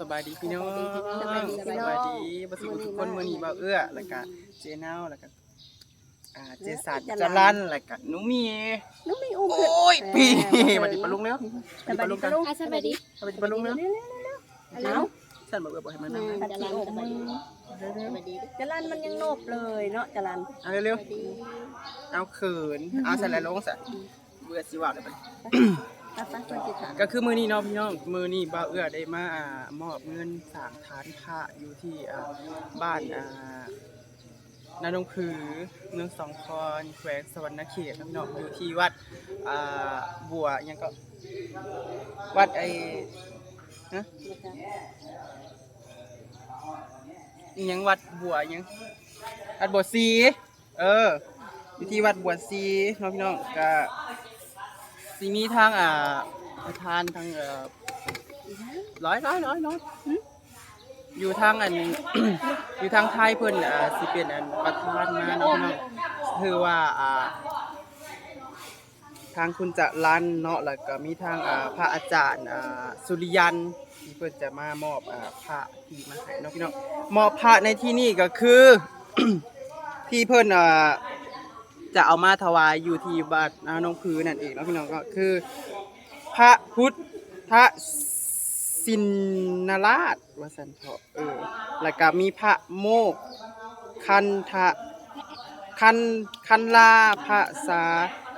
สบายดีพี่น้องสบายดีสพี่น้องบายดีบ่สิทุกคนมื้อนี้บ่าวเอื้อแล้วก็เจนาวแล้วก็อ่าเจสันจรันแล้วก็หนูมีน้องมีอุ้มโอ้ยปีสวัสดีปะลุงเร็วสบายดีปะลุงอะสวัสดีสวัสดีปะลุงเร็วเอ้าฉันบ่เอื้อบ่ให้มันมานั่งจะรันสบายดีสบายดีจรันมันยังโนบเลยเนาะจรันเอาเร็วๆเอาเขินเอาใส่แล้วลงซะเบื่อสิว่าเลยบัดนี้ ไปไปเพื่อนจิตถามก็คือมือนี้เนาะพี่น้องมือนี้บ่าวเอื้อได้มาอ่ามอบเงินสางฐานพระอยู่ที่อ่าบ้านอ่านาดงผือเมืองสองคอนแขวงสวรรณเขตนะพี่น้องอยู่ที่วัดอ่าบัวอิหยังก็วัดไอฮะอิหยังวัดบัวอิหยังวัดบัวซีเอออยู่ที่วัดบัวซีเนาะพี่น้องก็ สิมีทางอ่าประธานทางเอ่อร้อยร้อยร้อยร้อยอยู่ทางอัน อยู่ทางไทยเพิ่นอ่าสิเป็นอันประธานมาเนาะพี่น้องคือว่าอ่า ทางคุณจะรันเนาะแล้วก็มีทางอ่าพระอาจารย์อ่าสุริยันที่เพิ่นจะมามอบอ่าพระที่มาให้เนาะพี่น้องมอบพระในที่นี่ก็คือ ที่เพิ่นอ่า จะเอามาถวายอยู่ที่บ้านนาน้องพือนั่นเองเนาะพี่น้องก็คือ พระพุทธสินราชวสันเถาะเออแล้วก็มีพระโมกคันทะคันคันลาพระสา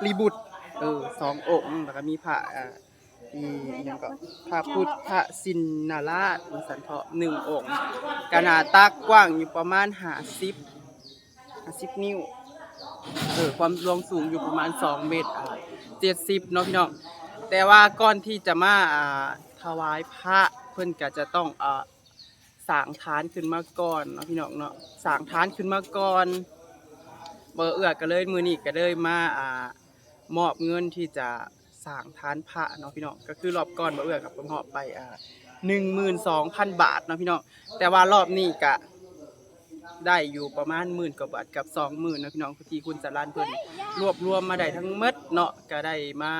รีบุตรเออสององค์แล้วก็มีพระอ่าอีอหยังก็พระพุทธสินราชวสันเถาะหนึ่งองค์ขนาดตักกว้างอยู่ประมาณห้าสิบห้าสิบนิ้ว เออความรวงสูงอยู่ประมาณ 2 เมตรเจ็ดสิบเนาะพี่น้องแต่ว่าก่อนที่จะมาถวายพระเพิ่อนก็จะต้องอสางฐานขึ้นมาก่อนเนาะพี่น้องเนาะสางฐานขึ้นมาก่อนเบอร์เอื้อก็เลยมือนี้ก็เลยมาอ่ามอบเงินที่จะสร้างฐานพระเนาะพี่น้องก็คือรอบก่อนเบอร์เอื้อกับผมมอบไปอ่าหนึ่งหมื่นสองพันบาทเนาะพี่น้องแต่ว่ารอบนี้ก็ ได้อยู่ประมาณหมื่นกว่าบาทกับสองหมื่นนะพี่น้องที่คุณจรันเพิ่นรวบรวมมาได้ทั้งหมดเนาะก็ได้มา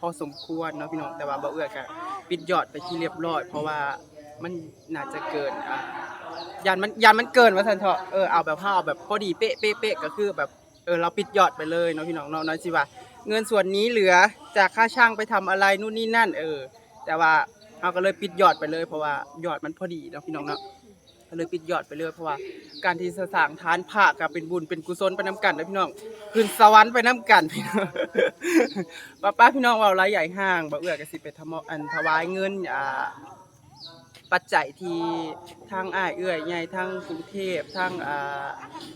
พอสมควรเนาะพี่น้องแต่ว่าบ่เอื้อก็ปิดยอดไปที่เรียบร้อย เพราะว่ามันน่าจะเกินอะยันมันยันมันเกินว่าซั่นเถาะเออเอาแบบเฮาเอาแบบพอดีเป๊ะเป๊ะเป๊ะก็คือแบบเออเราปิดยอดไปเลยเนาะพี่น้องเนาะน้อยสิว่า เงินส่วนนี้เหลือจากค่าช่างไปทำอะไรนู่นนี่นั่น เออ แต่ว่าเราก็เลยปิดยอดไปเลย เพราะว่ายอดมันพอดีเนาะพี่น้องเนาะ ก็เลยปิดยอดไปเลยเพราะว่า การที่สร้างทานพระก็เป็นบุญเป็นกุศลไปน้ำกันนะพี่น้องขึ้นสวรรค์ไปน้ำกันพี่น้องป้าป้าพี่น้องว่าไรใหญ่ห้างบ่เอื้อก็สิไปทำอันถวายเงินอ่าปัจจัยที่ทางอ้ายเอื้อยใหญ่ทางกรุงเทพทางอ่า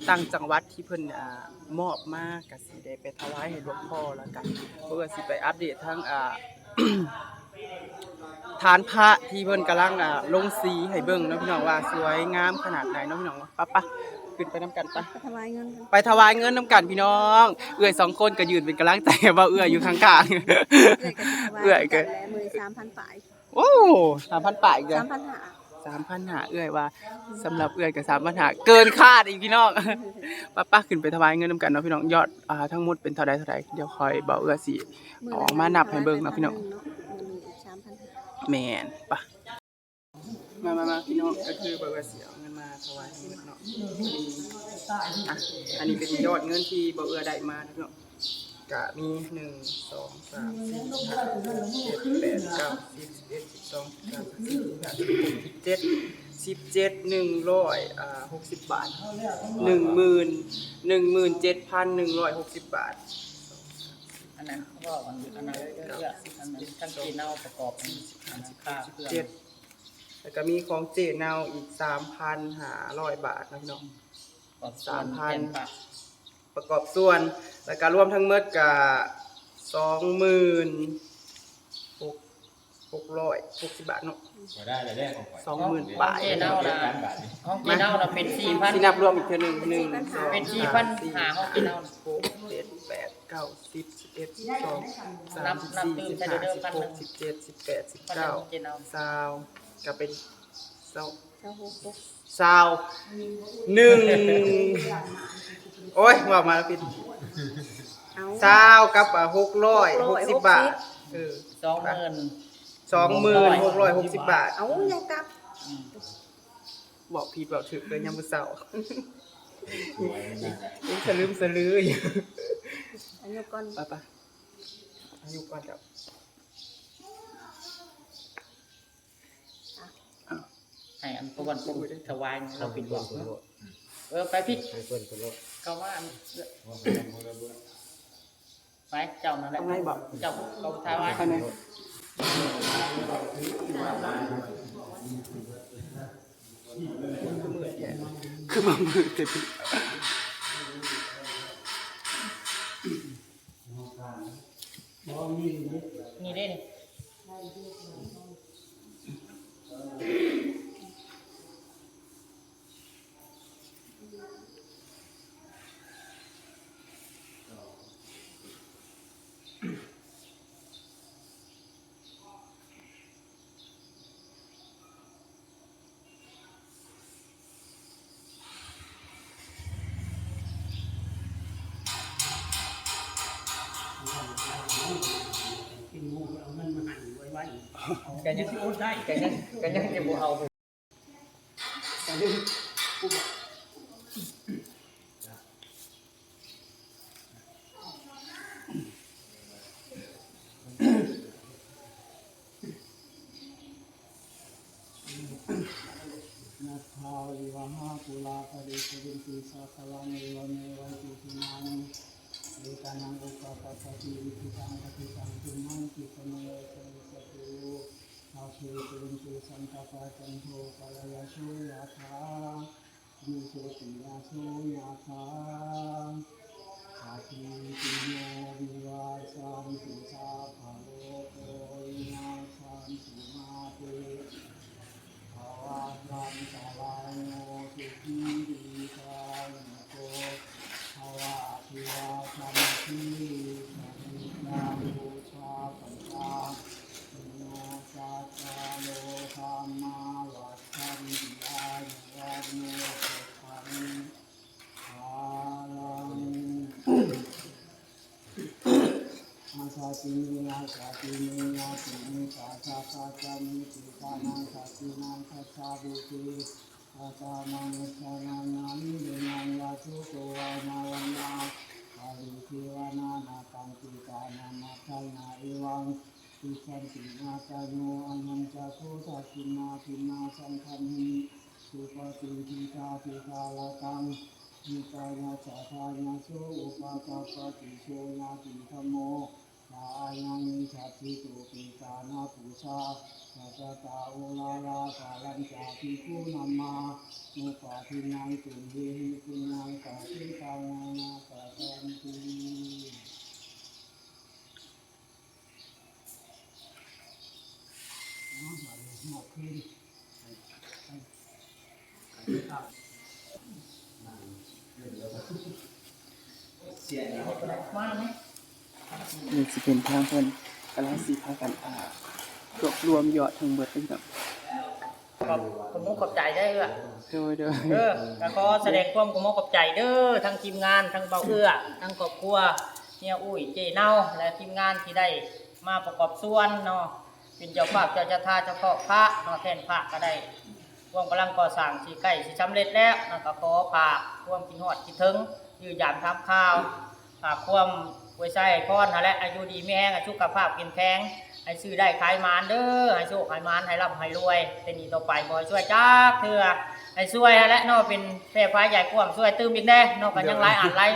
ต่างจังหวัดที่เพิ่นอ่ามอบมาก็สิได้ไปถวายให้หลวงพ่อแล้วกันเพื่อสิไปอัปเดตทางอ่า ฐานพระที่เพิ่นกำลังอ่าลงสีให้เบิ่งเนาะพี่น้องว่าสวยงามขนาดไหนเนาะพี่น้องปะปะขึ้นไปน้ำกันปะไปถวายเงินกันไปถวายเงินน้ำกันพี่น้อง เอื้อยสองคนก็ยืนเป็นกำลังใจว่าเอื้อยอยู่ข้างเอื้อยกันถวายเอื้อยกันแล้วมือสามพันปลายๆโอ้สามพันป่ายอีกเลยสามพันห้าสามพันหาเอื้อยว่าสำหรับเอื้อยกับสามพันหาเกินคาดอีกพี่น้องป้าป้าขึ้นไปถวายเงินน้ำกันเนาะพี่น้องยอดอ่าทั้งหมดเป็นเท่าใดเท่าใดเดี๋ยวคอยเบาเอื้อสิออกมานับให้เบิ่งเนาะพี่น้องสามพันห้า แมนปะมามามาพี่น้องก็คือเบอร์เสียเงินมาถวายให้เนาะอะอันนี้เป็นยอดเงินที่เบอร์เอือได้มานั่น้องกะมีหนึ่งสองสามสี่ห้าเจ็ดแปดเก้าสิบเอ็ดสิบสองสามสี่ห้าสิบเจ็ดสิบเจ็ดหนึ่งร้อยอ่าหกสิบบาทหนึ่งหมื่นหนึ่งหมื่นเจ็ดพันหนึ่งร้อยหกสิบบาท อันนั้นเขาบอกมันอันนั้นเยอะๆอันนั้นขั้นกีเน่าประกอบเป็นอันสิบห้าเครื่องเจ็ดแล้วก็มีของเจเนาอีกสามพันหาร้อยบาทนะพี่น้อง ประกอบส่วนเป็นปะประกอบส่วน แล้วก็รวมทั้งหมดก็สองหมื่นหก หกร้อยหกสิบบาทเนาะบ่ได้เลยได้ของข่อยสองหมื่นบาทเจเน่านะการบาทนี่ห้องเจเน่านะเป็นสี่พันที่นับรวมอีกเท่านึงหนึ่งสองเป็นสี่สามพันสี่หาห้องเจเน่าหกเจ็ดแปดเก้าสิบสิบเอ็ดสิบสองสานัมบสิบนับสี่ตื่นสิบใช้ห้าเดิมสิบพันหหนึ่กงสิบเจ็ดสิบแปดสิบพันหเก้านึ่งเจเน่าสาวก็เป็นสาวเจ้าหกหกสาวหนึ่งโอ้ยว่ามาแล้วผิดเอาสาวกับหกร้อยหกสิบบาทเออ สองหมื่น สองหมื่นหกร้อยหกสิบบาท เอายังกลับอืมบอกผิดบอกถูกเลยยามมื้อเช้ายังสลืมสลืออยู่อันนี้ก่อนไปไปอายุก่อนครับให้อันประวันปูถวายเราปิดบอกเนาะเออไปพี่เขาว่าอันไปเจ้านั่นแหละเอาไงบอกเจ้าเขาถวายอันไหน คือมามือเต็ม แกยังได้แกยังแกยั งจะบ่เอานาคาวิวหาปุลาปริสุรินตุสังตังตุมังกิปะเมสมิสตุอาภิปุรินติสันตปะจันโทปะยาโชยะถามิโสติยาโชยะถาอาภิปิโยวิวาสันติสาภะโลกโยนาสันสุมาเตภาวะรังสาลายโนสุขี งสัจจาบุติอาตามังสานานามิเดนังยาสุโกวานาวันนาปาริทิวานานาตังติกานามาทัยนาเอวังติสันตินาจาโนอันยังจะโคตักินาทินาสังคันหิสุปฏิทิตาปิกาลกังมิกายาจาทายาโสอุปาตาปฏิโชยาติธโม สายังมิชัตติตุปิกานาปุชาสัจตาโอลาลาสาลัญจาปิคุนามาโมุปาทินังตุนเยหิปุญญังกาติกานานาปะตันติอ๋อมาเลยหมดขึ้นมาไหม นี่สิเป็นทางเพิ่นกำลังสิพากันอ่ารวบรวมยอดทั้งเบิดเลยครับขอบคุณมุกขอบใจได้อโดยโดยเด้อก็แสดงความขอบคุณขอบใจเด้อทั้งทีมงานทั้งเบาเอื้อทั้งครอบครัวเฮียอุ้ยเจเน่าและทีมงานที่ได้มาประกอบส่วนเนาะเป็นเจ้าภาพเจ้าจะทาเจ้าพ่อพระเนาะแทนพระก็ได้ร่วมกำลังก่อสร้างที่ใกล้สิสำเร็จแล้วนะก็ขอฝากความคิดฮอดคิดถึงยืนยามทำข่าวฝากความ ไว้ใช้พรนั่นแหละอายุดีแม่งอายุสุขภาพเข้มแข็งให้ซื้อได้ขายมานเด้อให้โชคให้หมานให้ร่ำให้รวยเป็นนี้ต่อไปบ่ให้ช่วยจักเถื่อไอ้ช่วยและนาะเป็นแพร่ฟ้าใหญ่กว้างช่วยตื้มอีกแน่นาะกันยังไลอ่านไล่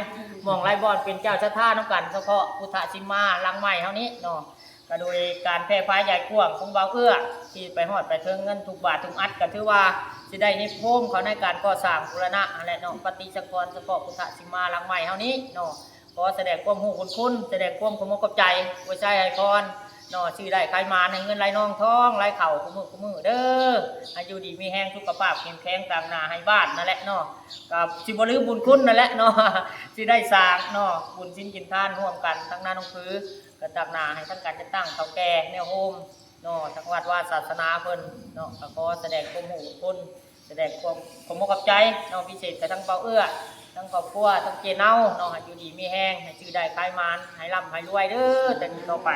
มองไล่บอลเป็นเจ้าชะท่าน้ำกันเฉพาะพุทธชิมาลังใหม่เท่านี้นาะก็โดยการแพร่ฟ้าใหญ่กว้างของเบาเอื้อที่ไปฮอดไปถึงเงินทุกบาททุกอัดก็ถือว่าสิได้นิพมเขาในการก่อสร้างบูรณะอะไรนาะปฏิสังกรเฉพาะพุทธชิมาลังใหม่เท่านี้นาะข อแสดงความหูคุณคุณแสดงความขโมกขอบใจไว้ใช้ให้พรนอชื่อได้ใครมาในเงินไหลนองท้องไหลเข่าคุมือคุมือเด้ออายุดีมีแห้งสุขภาพเข้มแข็งตามนาให้บ้านนั่นแหละนาะกับสิบลืมบุญคุณนั่นแหละนาะสิได้สร้างนาะบุญสิ้นกินท่านร่วมกันทั้งนาน้องพื้นกระตักนาให้ทั้งการจะตั้งเตาแก่แนวโฮมนาะทั้งวัดว่าศาสนาเพิ่นนาะก็ขอแสดงความหูคุณแสดงความขโมกับใจนาะพิเศษแต่ทั้งเบาเอื้อ ทั้งครอบครัวทั้งเจเน่าเนาะให้อยู่ดีมีแห้งให้ชื่อได้คลายมานให้ร่ำให้รวยเด้อแต่นี้ต่อไป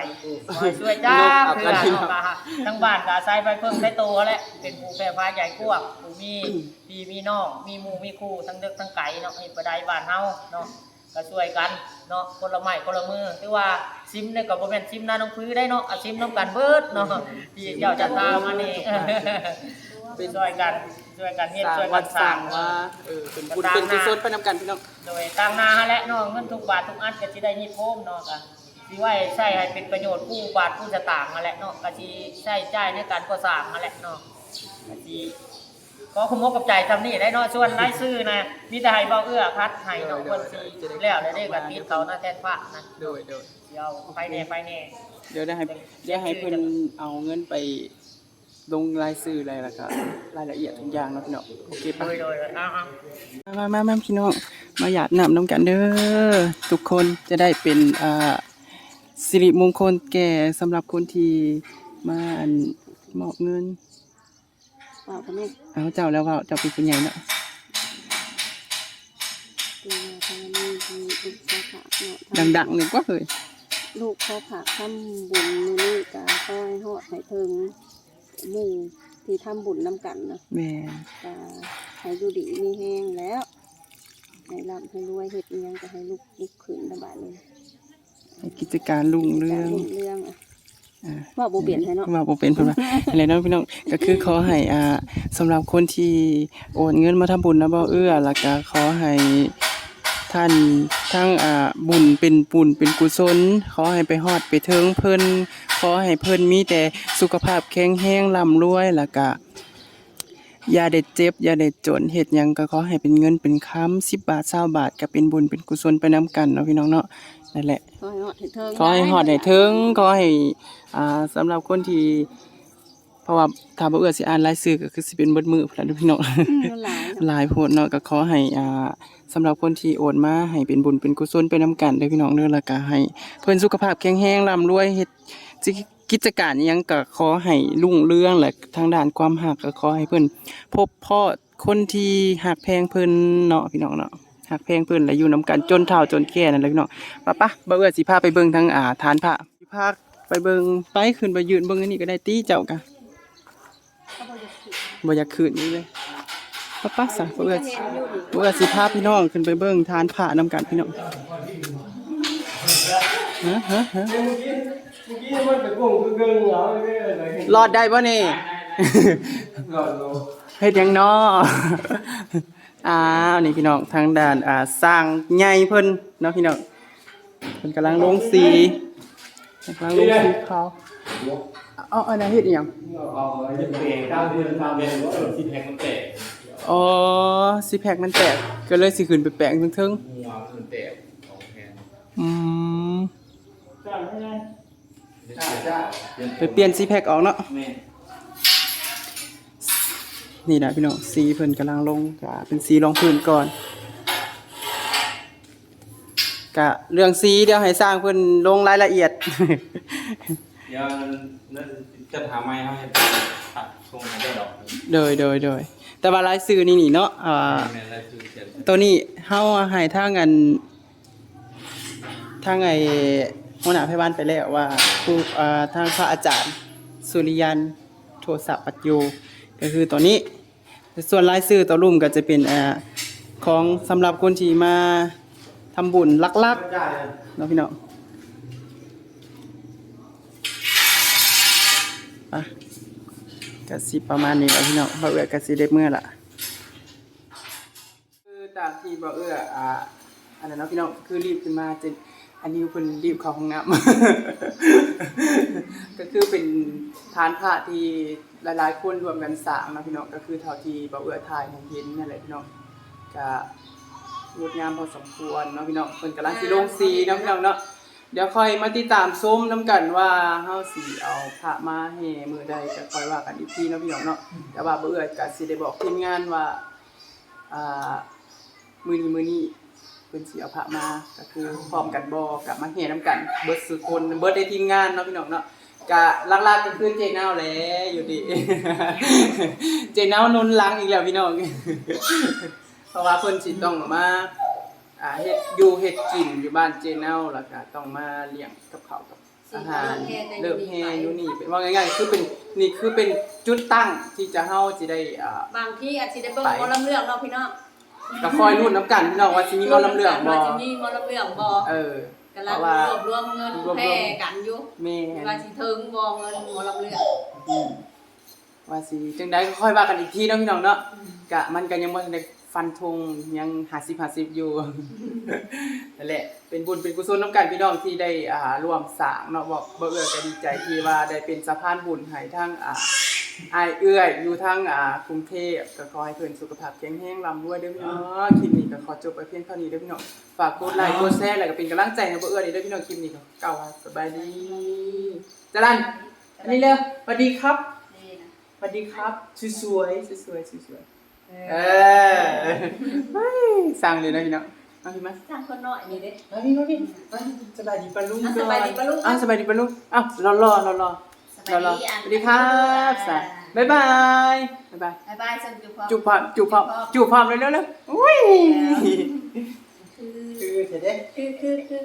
ขอให้ช่วยจ้าเพื่อเนาะค่ะทั้งบ้านก็อาศัยไปเพิ่งได้โตแล้วเป็นผู้แพร่พาใหญ่กว้างผู้มีพี่มีน้องมีหมู่มีคู่ทั้งเด็กทั้งไก่เนาะให้ประดายบ้านเฮาเนาะก็ช่วยกันเนาะคนละไม้คนละมือถือว่าซิมเนี่ยก็บ่แม่นซิมหน้าน้องพื้ได้เนาะเอาซิมน้ำกันเบิดเนาะที่เจ้าจะตามมานี่ เป็นช่วยกันช่วยกันเฮ็ดสร้างช่วยกัวันดสสร้าร้างงว่าเออเป็นบุญเป็นกุศลไปนำกันพี่น้องโดยตามนาและเนาะเงินทุกบาททุกอันก็สิได้ยิดโพมเนาะก็สิไว้ใช้ให้เป็นประโยชน์ผู้บาทผู้สตางค์มาแหละเนาะก็สิใช้จ่ายในการก่อสร้างมาแหละเนาะก็สิขอขโมกกับใจทำนี่ได้เนาะส่วนรายชื่อนะมีแต่ให้เบาเอื้อพัดให้เนาะเพิ่นสิแล้วได้ได้ก็ติดเขาหน้าแทนพระนะโดยโดยเดี๋ยวไปแน่ไปแน่ เดี๋ยวได้ให้เดี๋ยวให้เพิ่นเอาเงินไป ลงรายชื่ออะไรล่ะครับรายละเอียดทุกอย่างเนาะพี่น้องโอเคโดปะยโดยเอาเอามามามาพี่น้องมาหยาดน้ำน้ำกันเด้อทุกคนจะได้เป็นอ่าสิริมงคลแก่สำหรับคนที่มาอันมอบเงินเปล่ากันนี่เอาเจ้าแล้วว่าเจ้าเป็นคนใหญ่เนาะตัวทางนี้มีลูกเขาผักเนาะดังๆหนึ่งก็เคยลูกเขาผักทำบุญมือนี่กะก็ให้หอดให้ถึง หมู่ที่ทำบุญนำกันนะแม่กะให้อยู่ดีมีแห้งแล้วให้ร่ำให้รวยเฮ็ดอิหยังก็ให้ลูกลุกขึ้นระบาดนี้ให้กิจการรุ่งเรืองรุ่งเรื่องอะอ่า ว่าบ่เปลี่ยนให้เนาะว่าบ่เป็นเพิ่นว่า อะไรเนาะพี่น้องก็คือขอให้อ่าสำหรับคนที่โอนเงินมาทำบุญนะบ่เอื้อแล้วก็ขอให้ ท่านทั้งอ่าบุญเป็นบุญเป็นกุศล ขอให้ไปฮอดไปถึงเพิ่นขอให้เพิ่นมีแต่สุขภาพแข็งแรงร่ำรวยแล้วก็อย่าได้เจ็บอย่าได้จนเฮ็ดหยังก็ขอให้เป็นเงินเป็นคำ10บาท20บาทก็เป็นบุญเป็นกุศลไปนํกันเนาะพี่น้องเนาะนั่นแหละขอให้หอดให้ถึงขอให้ฮอดให้ถึงขอให้อ่าสำหรับคนที่ เพราะว่าถ้าบ่เอื้อสิอ่านรายชื่อก็คือสิเป็นเบิดมือพุ่นล่ะเด้อพี่น้อง อืมมันหลายเนาะหลายโพดเนาะก็ขอให้อ่าสำหรับคนที่โอนมาให้เป็นบุญเป็นกุศลไปนํกันเด้อพี่น้องเด้อแล้วก็ให้ เพิ่นสุขภาพแข็งแรงร่ำรวยเฮ็ดกิจการอิหยังก็ขอให้รุ่งเรืองและทางด้านความรักก็ขอให้เพิ่นพบพ่อคนที่ฮักแพงเพิ่นเนาะพี่น้องเนาะฮักแพงเพิ่นและอยู่นํกันจนเฒ่าจนแก่นั่นแหละพี่น้องปะปะบ่เอื้อสิพาไปเบิ่งทางอ่าฐานพระสิพาไปเบิ่งไปขึ้นไปยืนเบิ่งอันนี้ก็ได้ติเจ้ากะ บ่อยากขึ้นนี่เลยปะปะซะบ่เอื้อเห็นอยู่ดิเมื่อสิพาพี่น้องขึ้นไปเบิ่งทานผ่านำกันพี่น้องฮะฮะฮะเมื่อกี้เมื่อกี้มันเป็นกุ้งคือเกินเหรอไม่ได้อะไรเห็นรอดได้ป่ะนี่ก่อนโลเฮ็ดหยังน้ออ้าวนี่พี่น้องทางด้านอ่าสร้างใหญ่เพิ่นเนาะพี่น้องเพิ่นกำลังลงสีกำลังลงสีขาว เอาอันนั้นเฮ็ดอีหยังเอาจะเปลี่ยนข้าวเดือนข้าวเดือนว่าเออที่แพงมันแตกอ๋อสิแพ็คมันแตกก็เลยสิขึ้นไปแปะเทิงหัวมันแตกของแพงๆอืมจ้าไม่ได้จ้าจ้าไปเปลี่ยนสิแพ็คออกเนาะแม่นี่นะพี่น้องสีเพิ่นกำลังลงกะเป็นสีรองพื้นก่อนกะเรื่องสีเดี๋ยวให้สร้างเพิ่นลงรายละเอียด เดี๋ยวนั่นจะถามไม่เขาให้ตัดทรงให้ได้ดอกโดยโดยโดยแต่ว่ารายชื่อนี่นี่เนาะอ่าแม่นแล้วคือเขียนตัวนี้เฮาให้ทางอันทางไอ้หัวหน้าพยาบาลไปแล้วว่าผู้อ่าทางพระอาจารย์สุริยันโทสะปัจโยก็คือตัวนี้ ส่วนรายชื่อตัวรุ่มก็จะเป็นอ่าของสำหรับคนที่มาทำบุญลักๆจ้าเนาะพี่น้องไป กะสิประมาณนี้แล้วพี่น้องบ่เอื้อกะสิได้เมื่อละคือจากที่บ่เอื้ออ่าอันนั้นเนาะพี่น้องคือรีบขึ้นมาจนอันนี้เพิ่นรีบเข้าห้องน้ำ ก็คือเป็นฐานพระที่หลายๆคนรวมกันสร้างนะพี่น้องก็คือเท่าที่บ่เอื้อถ่ายให้เห็นนั่นแหละพี่น้องก็งดงามพอสมควรเนาะพี่น้องเพิ่นกำลังสิลงสีเนาะพี่น้องเนาะ เดี๋ยวค่อยมาติดตามชมนํกันว่าเฮาสิเอาพระมาแห่มื้อใดก็ค่อยว่ากันอีกทีเนาะพี่น้องเนาะแต่ว่าบ่เอื้อก็สิได้บอกทีมงานว่าอ่ามื้อนี้มื้อนี้เพิ่นสิเอาพระมาก็คือพร้อมกันบ่กลับมาแห่นํกัน เบิดสุคนเบิดในทีมงานเนาะพี่น้องเนาะก็หลักๆก็คือเจนาวแหละอยู่ดีเจนาวนุนหลังอีกแล้วพี่น้องเพราะว่าเพิ่นสิต้องมา อ่าเฮ็ดอยู่เฮ็ดกินอยู่บ้านเจเนาแล้วก็ต้องมาเลี้ยงกับเขาวกับอาหารเริ่มแฮอยู่นี่เป็นว่าง่ายๆคือเป็นนี่คือเป็นจุดตั้งที่จะเฮาสิได้อ่า บางที่อาจสิได้เบิ่งหมอลำเรื่องเนาะพี่น้องก็คอยรุ่นน้ำกันพี่น้องว่าสิมีบ่ลำเรื่องบ่ว่าสิมีหมอลำเรื่องบ่เออกำเพลังราะว่ารวบรวมเงินรวบรวมแพร่กันอยู่แม่ว่าสิถึงบ่เงินหมอลำเรื่องอืมว่าสิจังได๋ก็ค่อยว่ากันอีกทีเนาะพี่น้องเนาะกะมันก็ยังบ่ทันได้ ฟันธงยัง50-50อยู่ นั่นแหละ เป็นบุญเป็นกุศลน้ำกันพี่น้องที่ได้อ่าร่วมสร้างเนาะบอกบ่เอื้อก็ดีใจที่ว่าได้เป็นสะพานบุญให้ทั้งอ่าอายเอื้อยอยู่ทั้งอ่ากรุงเทพก็ขอให้เพิ่นสุขภาพแข็งแรงร่ำรวยเด้อพี่น้องคลิปนี้ก็ขอจบไปเพียงเท่านี้เด้อพี่น้องฝากกดไลค์กดแชร์แล้วก็เป็นกำลังใจให้บ่เอื้อเด้อพี่น้องคลิปนี้ก็กล่าวว่าสบายดีจรันอันนี้เร็วสวัสดีครับนี่นะสวัสดีครับสวยๆสวยๆสวยๆ เออเฮ้ยสั่งเลยนะพี่น้องเอาพี่มาสร้างคนน้อยนี่เด้มาพี่มาพี่มาสบายดีปะลุงอะสบายดีปะลุงอะสบายดีปะลุงอ้าวรอรอรอรอรอรอสวัสดีครับสวัสดีบ๊ายบายบ๊ายบายบ๊ายบายสวัสดีครับจูบพร้อมจูบพร้อมจูบพร้อมเลยเร็วๆอุ้ยคือคือเสร็จเด้คือคือคือ